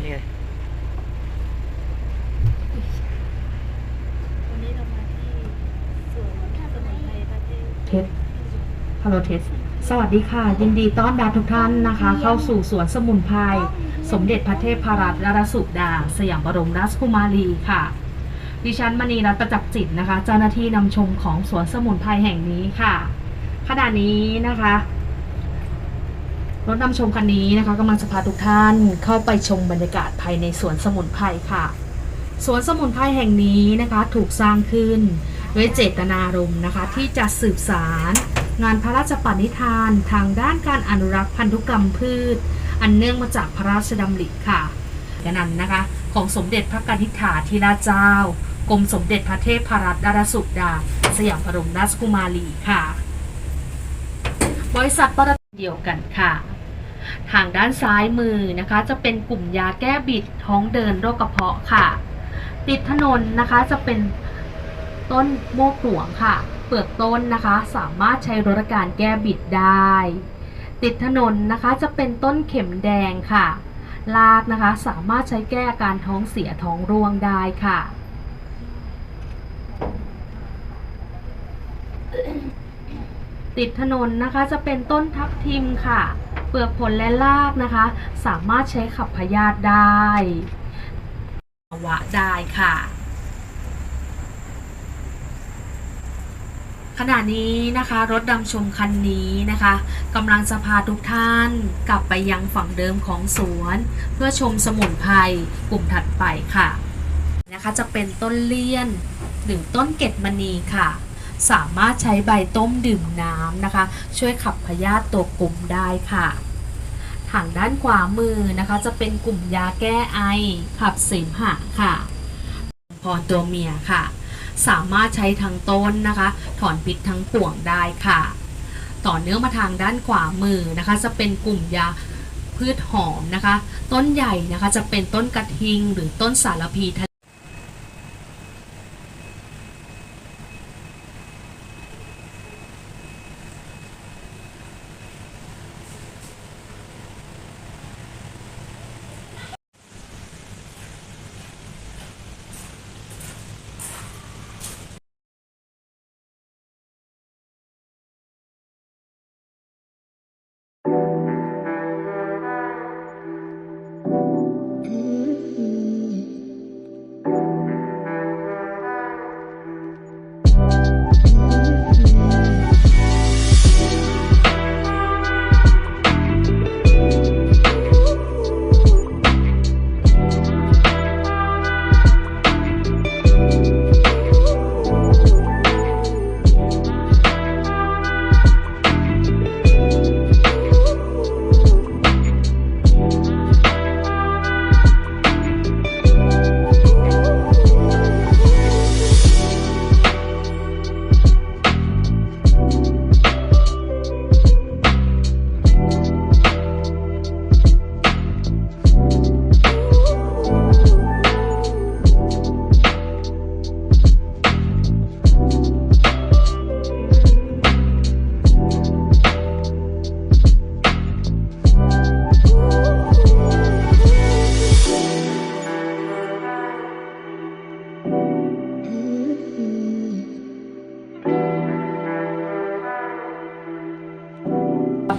นี่ไงวันนี้เรามาที่สวนสมุนไพรประเทศเทสฮัลโหลเทส สวัสดีค่ะ ยินดีต้อนรับทุกท่านนะคะ เข้าสู่สวนสมุนไพร สมเด็จพระเทพพรัตนราชสุดา สยามบรมราชกุมารีค่ะ ดิฉันมณีรัตน์ประจักษ์จิตนะคะ เจ้าหน้าที่นำชมของสวนสมุนไพรแห่งนี้ค่ะ ขณะนี้นะคะ รถนำชมคันนี้นะคะกำลังจะพาทุกท่านเข้าไปชมบรรยากาศภายในสวนสมุนไพรค่ะ สวนสมุนไพรแห่งนี้นะคะถูกสร้างขึ้นด้วยเจตนารมณ์นะคะ ที่จะสืบสารงานพระราชปณิธานทางด้านการอนุรักษ์พันธุกรรมพืช อันเนื่องมาจากพระราชดำริค่ะดังนั้นนะคะ ของสมเด็จพระกนิษฐาธิราชเจ้ากรมสมเด็จพระเทพรัตนราชสุดา สยามบรมราชกุมารีค่ะ บริษัทปตทเดียวกันค่ะ ทางด้านซ้ายมือนะคะ จะเป็นกลุ่มยาแก้บิดท้องเดินโรคกระเพาะค่ะ ติดถนนนะคะจะเป็นต้นโมกหลวงค่ะ เปลือกต้นนะคะ สามารถใช้รถการแก้บิดได้ ติดถนนนะคะจะเป็นต้นเข็มแดงค่ะลากนะคะสามารถใช้แก้อาการท้องเสียท้องร่วงได้ค่ะ ติดถนนนะคะจะเป็นต้นทับทิมค่ะ เปลือกผลและรากนะคะ สามารถใช้ขับพยาธิได้วะได้ค่ะ ขณะนี้นะคะ รถดำชมคันนี้นะคะกำลังจะพาทุกท่านกลับไปยังฝั่งเดิมของสวน เพื่อชมสมุนไพรกลุ่มถัดไปค่ะ นะคะจะเป็นต้นเลี่ยนหรือต้นเกตมณีค่ะ สามารถใช้ใบต้มดื่มน้ำนะคะ ช่วยขับพยาธิตัวกลุ่มได้ค่ะทางด้านขวามือนะคะ จะเป็นกลุ่มยาแก้ไอขับเสมหะค่ะพรตัวเมียค่ะ สามารถใช้ทั้งต้นนะคะ ถอนพิษทั้งปวงได้ค่ะ ต่อเนื่องมาทางด้านขวามือนะคะ จะเป็นกลุ่มยาพืชหอมนะคะ ต้นใหญ่นะคะจะเป็นต้นกระทิงหรือต้นสารพีทะ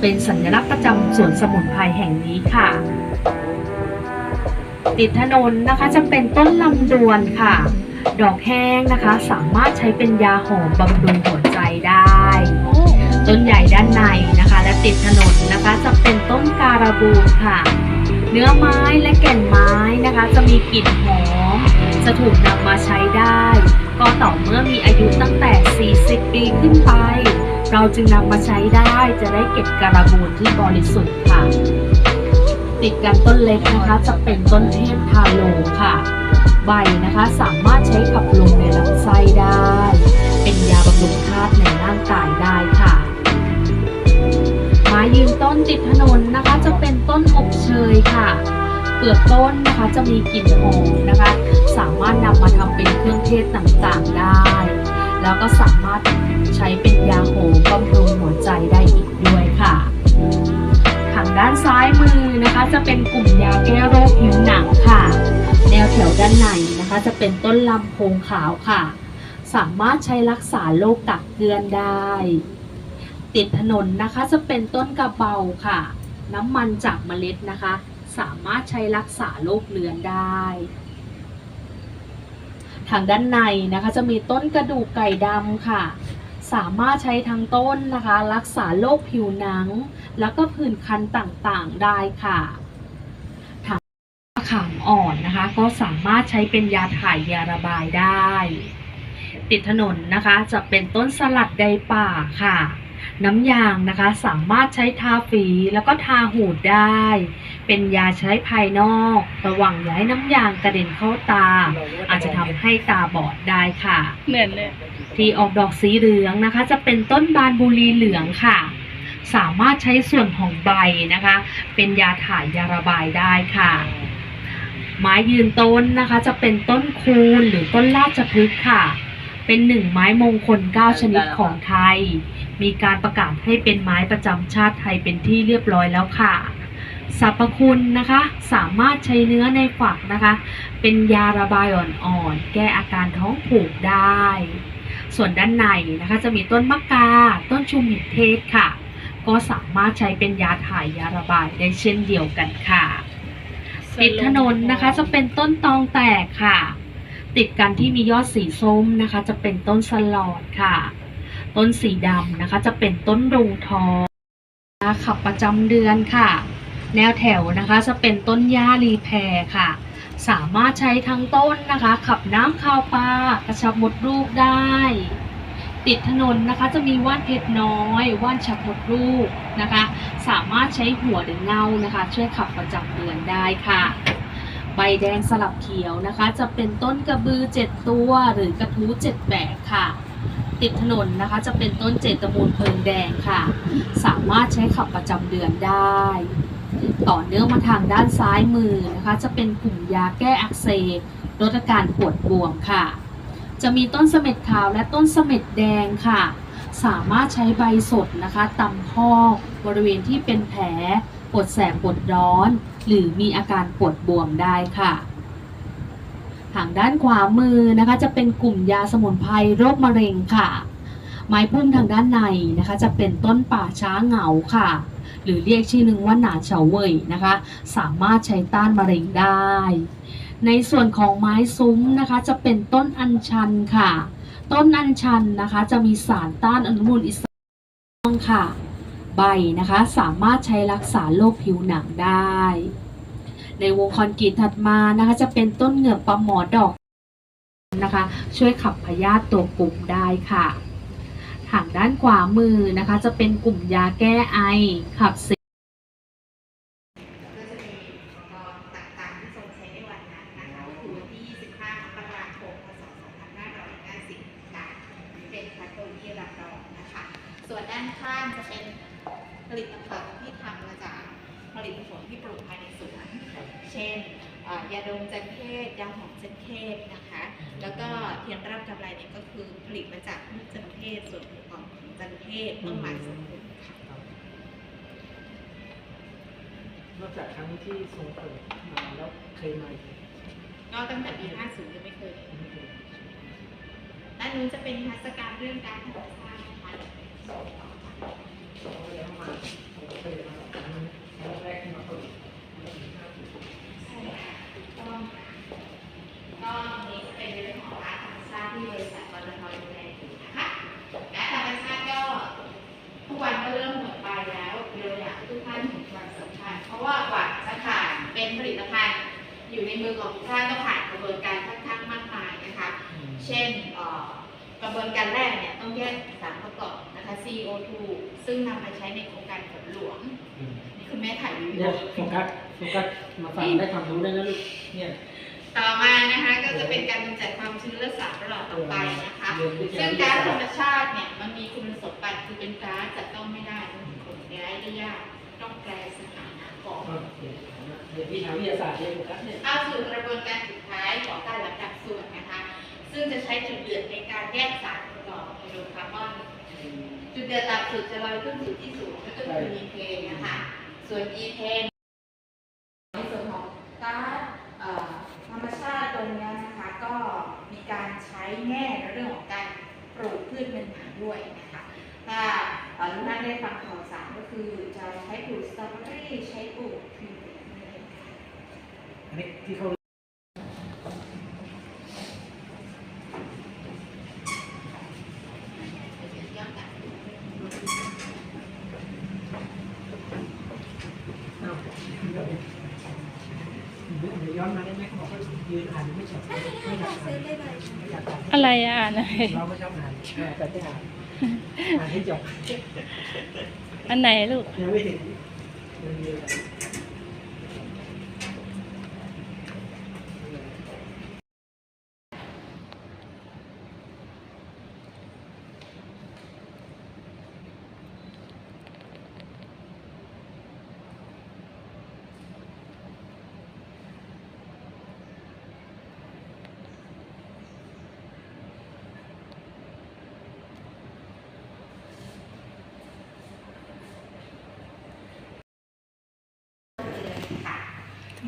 เป็นสัญลักษณ์ประจำสวนสมุนไพรแห่งนี้ค่ะ ติดถนนนะคะจะเป็นต้นลำดวนค่ะ ดอกแห้งนะคะ สามารถใช้เป็นยาหอมบำรุงหัวใจได้ ต้นใหญ่ด้านในนะคะ และติดถนนนะคะจะเป็นต้นการาบูนค่ะ เนื้อไม้และแก่นไม้นะคะ จะมีกลิ่นหอมจะถูกนำมาใช้ได้ ก็ต่อเมื่อมีอายุตั้งแต่ 40 ปีขึ้นไป เราจึงนำมาใช้ได้จะได้เก็บการาบูนที่บริสุทธิ์ค่ะ ติดกันต้นเล็กนะคะจะเป็นต้นเทพทาโลค่ะ ใบนะคะสามารถใช้ขับลมในลำไส้ได้ เป็นยาบำรุงธาตุในร่างกายได้ค่ะไม้ยืนต้นติดถนนนะคะ จะเป็นต้นอบเชยค่ะเปลือกต้นนะคะจะมีกลิ่นหอมนะคะ สามารถนำมาทำเป็นเครื่องเทศต่างๆได้ แล้วก็สามารถ ช้เป็นยาโหมบำรุงหัวใจได้อีกด้วยค่ะ ทางด้านซ้ายมือนะคะจะเป็นกลุ่มยาแก้โรคผิวหนังค่ะ แนวแถวด้านในนะคะจะเป็นต้นลำโพงขาวค่ะ สามารถใช้รักษาโรคกักเกลือนได้ ติดถนนนะคะจะเป็นต้นกระเบาค่ะ น้ำมันจากเมล็ดนะคะ สามารถใช้รักษาโรคเลือนได้ทางด้านในนะคะจะมีต้นกระดูกไก่ดำค่ะ สามารถใช้ทั้งต้นนะคะ รักษาโรคผิวหนัง แล้วก็ผื่นคันต่างๆได้ค่ะทางขามอ่อนนะคะ ก็สามารถใช้เป็นยาถ่ายยาระบายได้ ติดถนนนะคะจะเป็นต้นสลัดใดป่าค่ะ น้ำยางนะคะสามารถใช้ทาฝีแล้วก็ทาหูดได้ เป็นยาใช้ภายนอก ระวังอย่าให้น้ำยางกระเด็นเข้าตา อาจจะทำให้ตาบอดได้ค่ะ เหมือนเลย ที่ออกดอกสีเหลืองนะคะ จะเป็นต้นบานบุรีเหลืองค่ะ สามารถใช้ส่วนของใบนะคะ เป็นยาถ่ายยาระบายได้ค่ะไม้ยืนต้นนะคะ จะเป็นต้นคูนหรือต้นราชพฤกษ์ค่ะ เป็นหนึ่งไม้มงคล 9 ชนิดของไทย มีการประกาศให้เป็นไม้ประจำชาติไทยเป็นที่เรียบร้อยแล้วค่ะสรรพคุณนะคะสามารถใช้เนื้อในฝักนะคะ เป็นยาระบายอ่อนๆ แก้อาการท้องผูกได้ ส่วนด้านในนะคะจะมีต้นมะกา ต้นชูมิตรเทศค่ะ ก็สามารถใช้เป็นยาถ่ายยาระบายได้เช่นเดียวกันค่ะติดถนนนะคะจะเป็นต้นตองแตกค่ะ ติดกันที่มียอดสีส้มนะคะ จะเป็นต้นสลอดค่ะ ต้นสีดำนะคะ จะเป็นต้นรุงทองขับประจำเดือนค่ะ แนวแถวนะคะ จะเป็นต้นหญ้ารีแพรค่ะ สามารถใช้ทั้งต้นนะคะ ขับน้ำคาวปลากระชับมดลูกได้ ติดถนนนะคะจะมีว่านเพชรน้อยว่านฉับมดลูกนะคะ สามารถใช้หัวหรือเงานะคะ ช่วยขับประจำเดือนได้ค่ะ บแดงสลับเขียวนะคะ จะเป็นต้นกระบือเจ็ดตัวหรือกระทู้เจ็ดแบกค่ะ ติดถนนนะคะจะเป็นต้นเจตมูลเพลิงแดงค่ะ สามารถใช้ขับประจำเดือนได้ ต่อเนื่องมาทางด้านซ้ายมือนะคะ จะเป็นกลุ่มยาแก้อักเสบลดอาการปวดบวมค่ะ จะมีต้นเสม็ดขาวและต้นเสม็ดแดงค่ะ สามารถใช้ใบสดนะคะตำพอกบริเวณที่เป็นแผลปวดแสบปวดร้อน หรือมีอาการปวดบวมได้ค่ะทางด้านขวามือนะคะจะเป็นกลุ่มยาสมุนไพรโรคมะเร็งค่ะ ไม้พุ่มทางด้านในนะคะจะเป็นต้นป่าช้าเหงาค่ะ หรือเรียกชื่อหนึ่งว่าหนาเฉาเว่ยนะคะ สามารถใช้ต้านมะเร็งได้ ในส่วนของไม้ซุ้มนะคะจะเป็นต้นอัญชันค่ะ ต้นอัญชันนะคะจะมีสารต้านอนุมูลอิสระค่ะ ใบนะคะ สามารถใช้รักษาโรคผิวหนังได้ ในวงคอนกรีตถัดมานะคะจะเป็นต้นเหงือกปลาหมอดอกนะคะ ช่วยขับพยาธิตัวกลุ่มได้ค่ะทางด้านขวามือนะคะจะเป็นกลุ่มยาแก้ไอขับเสมก็จะมีอุปกรณ์ต่างที่ทรงใช้ในวันนั้นนะคะก็คือวันที่25มกราคมพศ2550ค่ะเป็นคัตโตรี่รับรองนะคะส่วนด้านข้างจะเป็น ผลิตภัณฑ์ที่ทำมาจากผลิตผลที่ปลูกภายในสวน เช่นเอ่อยาดมจันเทศยาหอมจันเทศนะคะ แล้วก็เทียนรับกำไรเนี่ยก็คือผลิตมาจากลูกจันเทศส่วนประกอบของจันเทศต้นไม้สมุนค่ะนอกจากครั้งที่ทรงเปิดมาแล้วเคยมาอีกไหมก็ตั้งแต่ปี 50 ยังไม่เคยไม่เคยด้านนู้นจะเป็นนิทรรศการเรื่องการธรรมชาตินะคะ เขาก็เลยเข้ามาผมเคยมาครั้งนี้ครั้งแรกที่มาเปิด ใช่ค่ะถูกต้องก็นี้จะเป็นเรื่องของการธรรมชาติที่บริษัทปตทดูแลอยู่นะคะและธรรมชาติก็ทุกวันก็เริ่มหมดไปแล้วเราอยากให้ทุกท่านเห็นความสำคัญ เพราะว่ากว่าจะผ่านเป็นผลิตภัณฑ์ อยู่ในมือของทุกท่านต้องผ่านกระบวนการค่อนข้างมากมายนะคะ เช่นเอ่อกระบวนการแรกเนี่ยต้องแยกสารประกอบนะคะ CO2 ซึ่งนำมาใช้ในโครงการฝนหลวงนี่คุณแม่ถ่ายวิดีเนี่โอยโฟกัสโฟกัสมาฟังได้ความรู้ได้แล้วลูกเนี่ยต่อมานะคะก็จะเป็นการกำจัดความชื้นและสารประหลอดออกไปนะคะเรียนวิทซึ่ยางก๊าซธรรมชาติเนี่ยมันมีคุณสมบัติคือเป็นก๊าซจับต้องไม่ได้มันขนย้ายได้ยากต้องแปลสถานะ ก่อนโอเคเรียนวิทยาวิทยาศาสตร์เรียนโฟกัสเนี่ยเข้าสู่กระบวนการสุดท้ายของการหลังจากส่วนนะคะ ซึ่งจะใช้จุดเดือดในการแยกสารประกอบไฮโดรคาร์บอน จุดเดือดต่ำสุดจะลอยขึ้นสู่ที่สูงก็คือมีเทนนะคะ ส่วนอีเทนในส่วนของก๊าซธรรมชาติตรงนี้นะคะก็มีการใช้แง่ในเรื่องของการปลูกพืชเงินหาด้วยนะคะถ้าเอ่อทุกท่านได้ฟัง ช้ปลูกสตรอเบอรี่ใช้ปลูกพิมพ์นั่นเองค่ะอันนี้ที่เขาเอาเดี๋ยวย้อนมาได้ไหมเขาบอกว่ายืนอ่านไม่ชอบไม่อยากอ่านไม่อยากอ่านอะไรอะอ่านอะไรเราไม่ชอบอ่านแต่จะอ่านอ่านให้จบ อันไหนลูก ยังไม่ถึงยังมีอะไร ค่ะ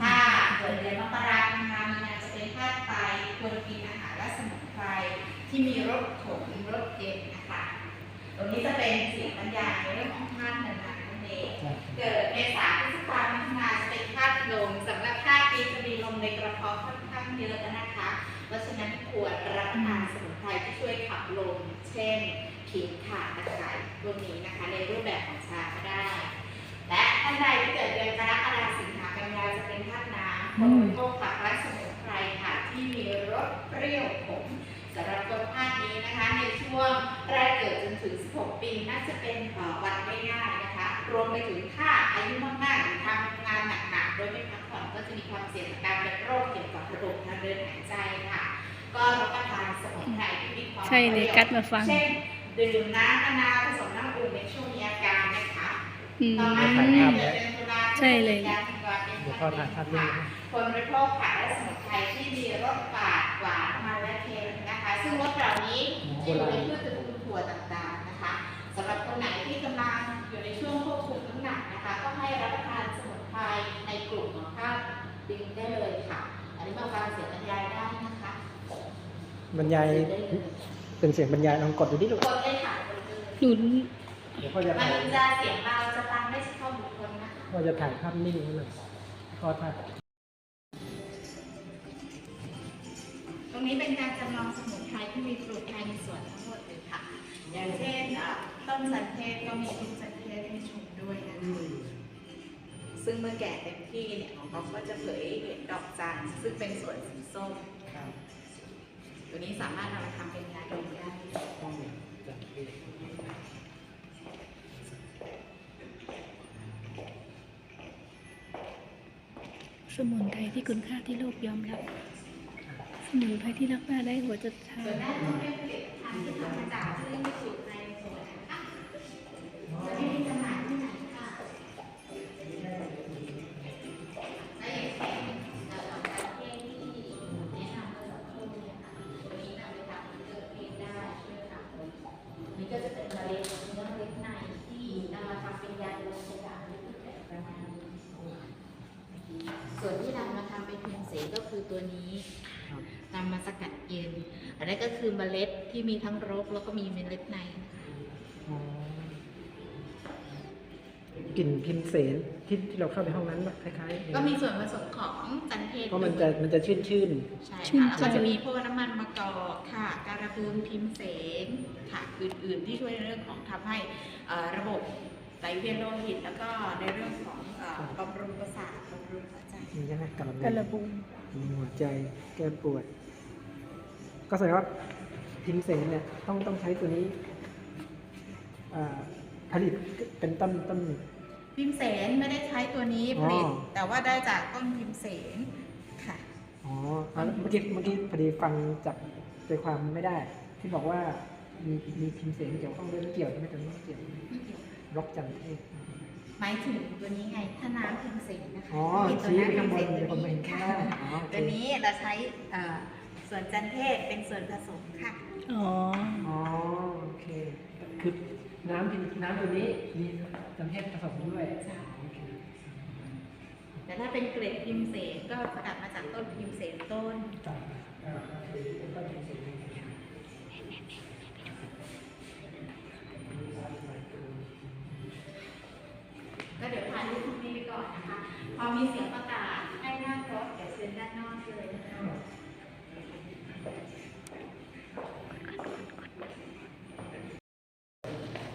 ถ้าเกิดเดือน มกราคมมีนาจะเป็นธาตุไฟควรกินอาหารและสมุนไพรที่มีรสขมรสเย็นนะคะ ตรงนี้จะเป็นเสียงบรรยายในเรื่องของธาตุเงินหานั่นเองเกิดเมษาพฤษภาคมมิถุนาจะเป็นธาตุลมสำหรับธาตุนี้จะมีลมในกระเพาะค่อนข้างเยอะนะคะ เพราะฉะนั้นควรรับประทานสมุนไพรที่ช่วยขับลม เช่นขิงข่าตะไคร้พวกนี้นะคะ ในรูปแบบของชาก็ได้ และท่านใดที่เกิดเดือนกรกฎาคมสิงหากันยาจะเป็นธาตุน้ำ คนบริโภคผักและสมุนไพรค่ะที่มีรสเปรี้ยวขมสำหรับคนธาตุนี้นะคะ ในช่วงแรกเกิดจนถึง 16 ปีน่าจะเป็นเอ่อวันไม่ง่ายนะคะ รวมไปถึงถ้าอายุมากๆหรือทำงานหนักๆโดยไม่พักผ่อนก็จะมีความเสี่ยงต่อการเป็นโรคเกี่ยวกับระบบทางเดินหายใจค่ะ ก็รับประทานสมุนไพรที่มีความใช่เลยกัดมาฟังเช่นดื่มน้ำมะนาวผสมน้ำอุ่นในช่วงมีอาการนะคะอืมต่อมาเป็นเดือนตุลาคมใช่เลยยาธันวาเป็นเดี๋ยวพ่อถ่ายภาพนี้นะคนบริโภคผักและสมุนไพรที่มีรสฝาดหวานมันและเค็มนะคะ ซึ่งรสเหล่านี้จะอยู่ในพืชตระกูลถั่วต่างๆนะคะสำหรับคนไหนที่กำลังอยู่ในช่วงควบคุมน้ำหนักนะคะ ก็ให้รับประทานสมุนไพรในกลุ่มของข้าวดิงได้เลยค่ะ อันนี้มาฟังเสียงบรรยายได้นะคะบรรยายได้เลยเป็นเสียงบรรยายลองกดดูดิลูกกดเลยค่ะกดเลยหนุนเดี๋ยวพ่อจะมัถ่ายนจะเสียงเบาจะฟังได้เฉพาะบุคคล นะคะพ่อจะถ่ายภาพนิ่งให้หน่อยพ่อถ่ายตรงนี้เป็นการจำลองสมุนไพรที่มีปลูกภายในสวนทั้งหมดเลยค่ะ อย่างเช่นเอ่อต้นสันเทศก็มีต้นสันเทศให้ชมด้วยนะคะซึ่งเมื่อแก่เต็มที่เนี่ยของเขาก็จะเผยเห็นดอกจันทร์ซึ่งเป็นส่วนสีส้มครับตัวนี้สามารถนำมาทำเป็นยาดมได้ ต้องจัดเรียง สมุนไพรที่คุณค่าที่โลกยอมรับ สมุนไพรที่รักษาได้หัวจดเท้าที่ทำมาจากเครื่องสูตรในสวนนะคะ ที่มีทั้งรกแล้วก็มีเมล็ดในนะคะอ๋อกลิ่นพิมพ์เสนที่ที่เราเข้าไปห้องนั้นปะคล้ายๆก็มีส่วนผสมของจันเทศเพราะมันจะมันจะชื่นชื่นใช่ค่ะแล้วก็จะมีพวกน้ำมันมะกอกค่ะ การะบูนพิมพ์เสนค่ะอื่นๆที่ช่วยในเรื่องของทำให้เอ่อระบบไหลเวียนโลหิตแล้วก็ในเรื่องของเอ่อบำรุงประสาทบำรุงหัวใจๆนี่ใช่ไหมกระกระบุงหัวใจแก้ปวด ก็แสดงว่า พิมพ์เสนเนี่ยต้องต้องใช้ตัวนี้อ่าผลิตเป็นต้นต้นพิมพ์เสนไม่ได้ใช้ตัวนี้ผลิตอ๋อแต่ว่าได้จากต้นพิมพ์เสนค่ะอ๋ออะเมื่อกี้เมื่อกี้พอดีฟังจับใจความไม่ได้ ที่บอกว่ามีมีพิมพ์เสนเกี่ยวข้องด้วยไม่เกี่ยวใช่ไหมตัวนี้ไม่เกี่ยวรกจันเทศหมายถึงตัวนี้ไงถ้าน้ำพิมพ์เสนนะคะอ๋อที่ตัวชี้น้ำไปข้างบนพิเดี๋ยวผมพ์ไม่เสเห็นข้างล่างอ๋อโอเคตัวนี้เราใช้เอ่อส่วนจันเทศเป็นส่วนผสมค่ะอ๋อโอเคคือน้ำที่น้ำตัวนี้มีจำเพาะผสมด้วยแต่ถ้าเป็นเกรดพิมเสนก็สกัดมาจากต้นพิมเสนต้นก็เดี๋ยวพาลูกคุณนี้ไปก่อนนะคะ พอมีเสียงประก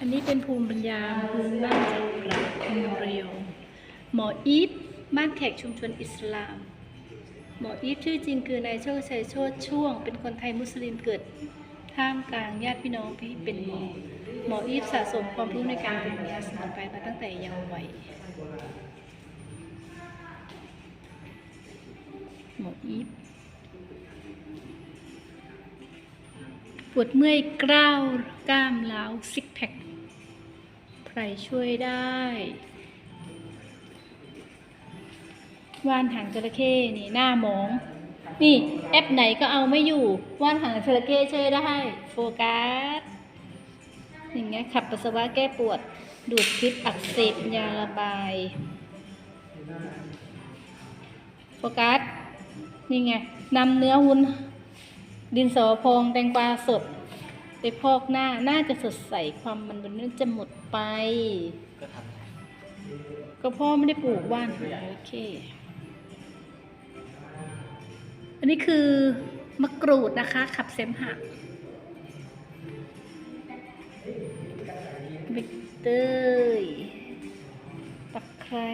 นนี้เป็นภูมิปัญญาพื้นบ้านจากปราชญ์เมืองระยองหมออีฟบ้านแขกชุมชนอิสลาม หมออีฟชื่อจริงคือนายโชคชัยโชติช่วง เป็นคนไทยมุสลิมเกิดท่ามกลางญาติพี่น้องที่เป็นหมอ หมออีฟสะสมความรู้ในการปรุงยาสมุนไพรมาตั้งแต่เยาว์วัยหมออีฟปวดเมื่อยกล้าวกล้ามล้าวซิกแพค รช่วยได้ว่านหางจระเข้นี่หน้ามอง นี่แอปไหนก็เอาไม่อยู่ว่านหางจระเข้ช่วยได้ โฟกัสอย่างเงี้ยขับปัสสาวะแก้ปวด ดูดพิษอักเสบยาระบาย โฟกัส นี่ไงนำเนื้อวุ้น ดินสอพองแตงกวาสด ไปพอกหน้าน่าจะสดใสความมันมันจะหมดไป ก็ทำได้ก็พ่อไม่ได้ปลูกว่านหางจระเข้อันนี้คือมะกรูดนะคะ ขับเสมหะใบเตยตะไคร้